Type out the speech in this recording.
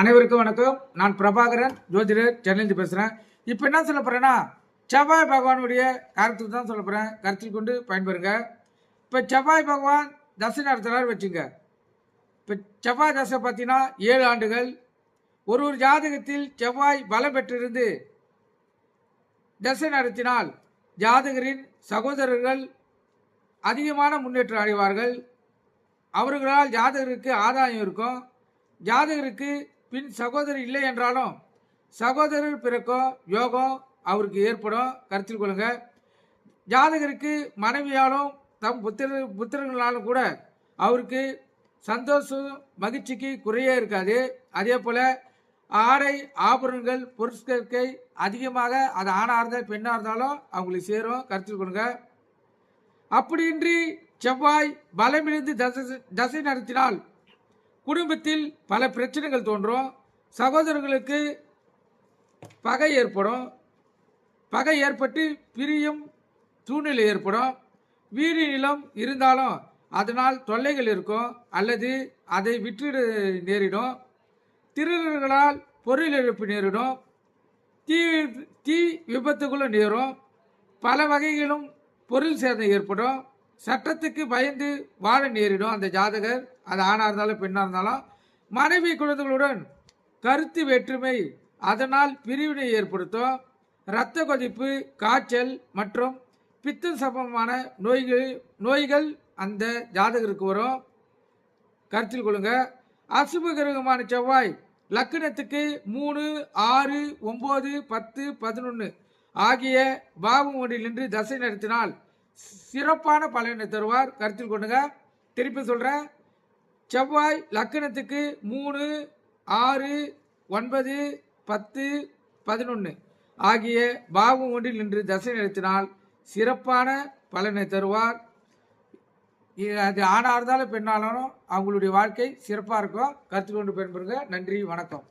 அனைவருக்கும் வணக்கம். நான் பிரபாகரன் ஜோதிடர் சென்னையிலிருந்து பேசுகிறேன் இப்போ என்ன சொல்ல போகிறேன்னா செவ்வாய் பகவானுடைய கருத்துக்கு தான் சொல்ல போகிறேன் கருத்தில் கொண்டு பயன்பெறுங்க. இப்போ செவ்வாய் பகவான் தசை நடத்துகிறார் வச்சுங்க. இப்போ செவ்வாய் தசை பார்த்தீங்கன்னா ஏழு ஆண்டுகள். ஒரு ஒரு ஜாதகத்தில் செவ்வாய் பலம் பெற்றிருந்து தசை நடத்தினால் ஜாதகரின் சகோதரர்கள் அதிகமான முன்னேற்றம் அடைவார்கள். அவர்களால் ஜாதகருக்கு ஆதாயம் இருக்கும். ஜாதகருக்கு பின் சகோதரர் இல்லை என்றாலும் சகோதரர் பிறக்கோ யோகம் அவருக்கு ஏற்படும். கருத்தில் கொள்ளுங்க. ஜாதகருக்கு மனைவியாலும் தம் புத்திர புத்திரங்களாலும் கூட அவருக்கு சந்தோஷம் மகிழ்ச்சிக்கு குறையே இருக்காது. அதே போல் ஆடை ஆபரணங்கள் பொருட்களுக்கை அதிகமாக அது ஆணாக இருந்தால் பெண்ணாக இருந்தாலும் அவங்களுக்கு சேரும். கருத்தில் கொடுங்க அப்படியின்றி செவ்வாய் பலமிழந்து தசை தசை நடத்தினால் குடும்பத்தில் பல பிரச்சனைகள் தோன்றும். சகோதரர்களுக்கு பகை ஏற்படும். பகை ஏற்பட்டு பிரியும் சூழ்நிலை ஏற்படும். வீடு நிலம் இருந்தாலும் அதனால் தொல்லைகள் இருக்கும் அல்லது அதை விற்று நேரிடும். திருடர்களால் பொருள் இழப்பு நேரிடும். தீ தீ விபத்துக்குள்ளே நேரும். பல வகைகளும் பொருள் சேதம் ஏற்படும். சட்டத்துக்கு பயந்து வாழ நேரிடும் அந்த ஜாதகர். அது ஆணாக இருந்தாலும் பெண்ணாக இருந்தாலும் மனைவி குழந்தைகளுடன் கருத்து வேற்றுமை அதனால் பிரிவினை ஏற்படுத்தும். இரத்த கொதிப்பு காய்ச்சல் மற்றும் பித்தம் சம்பந்தமான நோய்கள் நோய்கள் அந்த ஜாதகருக்கு வரும். கருத்தில் கொள்ளுங்க. அசுப கிரகமான செவ்வாய் லக்னத்துக்கு மூணு ஆறு ஒம்பது பத்து பதினொன்று ஆகிய பாவம் ஒன்றில் நின்று தசை நடத்தினால் சிறப்பான பலனை தருவார். கருத்தில் கொண்டுங்க. திருப்பி சொல்கிறேன் செவ்வாய் லக்கணத்துக்கு மூணு ஆறு ஒன்பது பத்து பதினொன்று ஆகிய பாவம் ஒன்றில் நின்று தசை நடத்தினால் சிறப்பான பலனை தருவார். அது ஆணாக இருந்தாலும் பெண்ணாலும் அவங்களுடைய வாழ்க்கை சிறப்பாக இருக்கும். கருத்து கொண்டு பயன்பெறுங்க. நன்றி வணக்கம்.